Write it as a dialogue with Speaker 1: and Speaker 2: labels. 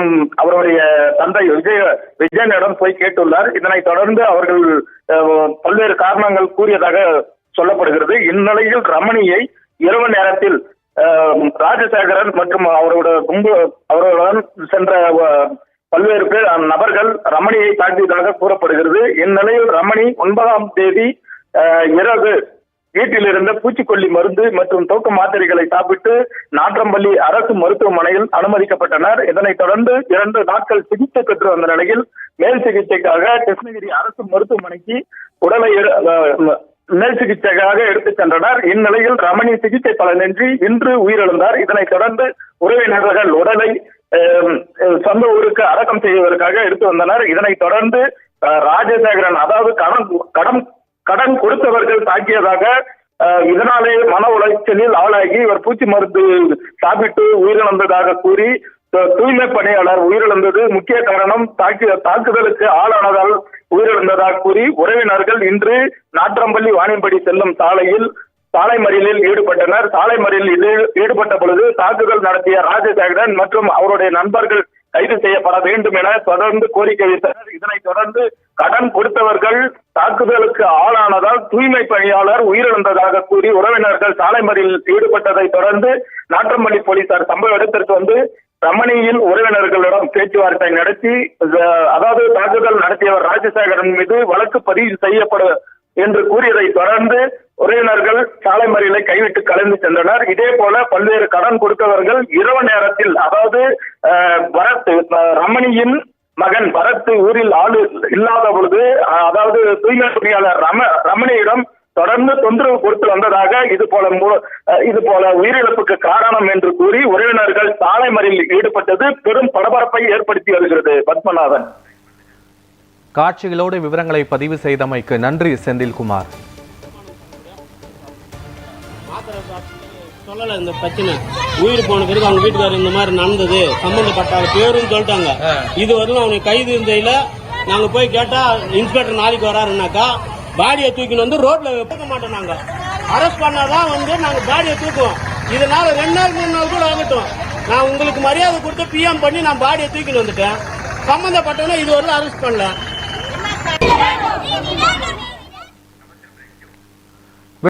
Speaker 1: மற்றும் அவருடைய தந்தை விஜய விஜயனிடம் போய் கேட்டுள்ளார். இதனைத் தொடர்ந்து அவர்கள் பல்வேறு காரணங்கள் கூறியதாக சொல்லப்படுகிறது. இந்நிலையில் ரமணியை இரவு நேரத்தில் ராஜசேகரன் மற்றும் அவரோட கும்பு அவர்களுடன் சென்ற பல்வேறு பேர் நபர்கள் ரமணியை தாக்கியதாக கூறப்படுகிறது. இந்நிலையில் ரமணி ஒன்பதாம் தேதி இரவு வீட்டில் இருந்த பூச்சிக்கொல்லி மருந்து மற்றும் தூக்க மாத்திரைகளை சாப்பிட்டு நாற்றம்பள்ளி அரசு மருத்துவமனையில் அனுமதிக்கப்பட்டனர். இதனைத் தொடர்ந்து இரண்டு நாட்கள் சிகிச்சை பெற்று வந்த நிலையில் மேல் சிகிச்சைக்காக கிருஷ்ணகிரி அரசு மருத்துவமனைக்கு உடலை மேல் சிகிச்சைக்காக எடுத்துச் சென்றனர். இந்நிலையில் ரமணி சிகிச்சை பலனின்றி இன்று உயிரிழந்தார். இதனைத் தொடர்ந்து உறவினர்கள் உடலை சொந்த ஊருக்கு அடக்கம் செய்வதற்காக எடுத்து வந்தனர். இதனைத் தொடர்ந்து ராஜசேகரன் அதாவது கடன் கடன் கடன் கொடுத்தவர்கள் தாக்கியதாக இதனாலே மன உளைச்சலில் ஆளாகி இவர் பூச்சி மருந்து சாப்பிட்டு உயிரிழந்ததாக கூறி தூய்மை பணியாளர் உயிரிழந்தது. முக்கிய காரணம் தாக்கி தாக்குதலுக்கு ஆளானதால் உயிரிழந்ததாக கூறி உறவினர்கள் இன்று நாற்றம்பள்ளி வாணியம்படி செல்லும் சாலையில் சாலை மறியலில் ஈடுபட்டனர். சாலை மறியலில் ஈடுபட்ட பொழுது தாக்குதல் நடத்திய ராஜசேகரன் மற்றும் அவருடைய நண்பர்கள் கைது செய்யப்பட வேண்டும் என தொடர்ந்து கோரிக்கை வைத்தனர். இதனைத் தொடர்ந்து கடன் கொடுத்தவர்கள் தாக்குதலுக்கு ஆளானதால் தூய்மை பணியாளர் உயிரிழந்ததாக கூறி உறவினர்கள் சாலை மறியலில் ஈடுபட்டதை தொடர்ந்து நாற்றம்பள்ளி போலீசார் சம்பவ இடத்திற்கு வந்து ரமணியின் உறவினர்களிடம் பேச்சுவார்த்தை நடத்தி அதாவது தாக்குதல் நடத்தியவர் ராஜசேகரன் மீது வழக்கு பதிவு செய்யப்பட என்று கூறியதை தொடர்ந்து உறவினர்கள் சாலை மறியலை கைவிட்டு கலந்து சென்றனர். இதே போல பல்வேறு கடன் கொடுத்தவர்கள் இரவு நேரத்தில் அதாவது பரத் ரமணியின் மகன் பரத் ஊரில் ஆளு இல்லாத பொழுது அதாவது தூய்மை பணியாளர் ரம ரமணியிடம் தொடர்ந்து தொந்தரவு கொடுத்து வந்ததாக இது போல இது போல உயிரிழப்புக்கு காரணம் என்று கூறி உறவினர்கள் சாலை மறியலில் ஈடுபட்டது பெரும் பரபரப்பை ஏற்படுத்தி வருகிறது. பத்மநாதன்
Speaker 2: காட்சிகளோடு விவரங்களை பதிவு செய்தமைக்கு நன்றி செந்தில்குமார்.
Speaker 3: சொல்லலை இந்த பிரச்சனை. உயிர் போன பிறகு அவங்க வீட்டுக்காரர் இந்த மாதிரி நடந்தது. சம்பந்தப்பட்ட பேருன்னு சொல்லிட்டாங்க. இது வரலும் அவனுக்கு கைது இருந்தையில நாங்க போய் கேட்டா இன்ஸ்பெக்டர் நாளைக்கு வராருனாக்கா பாடியை தூக்கின்னு வந்து ரோட்ல தூக்க மாட்டோம் நாங்க அரெஸ்ட் பண்ணாதான் வந்து நாங்க பாடியை தூக்குவோம். இதனால ரெண்டு நாள் மூணு நாள் கூட ஆகட்டும். நான் உங்களுக்கு மரியாதை கொடுத்து பிஎம் பண்ணி நான் பாடியை தூக்கின்னு வந்துட்டேன். சம்பந்தப்பட்டவனை இது வரலும் அரெஸ்ட் பண்ணல.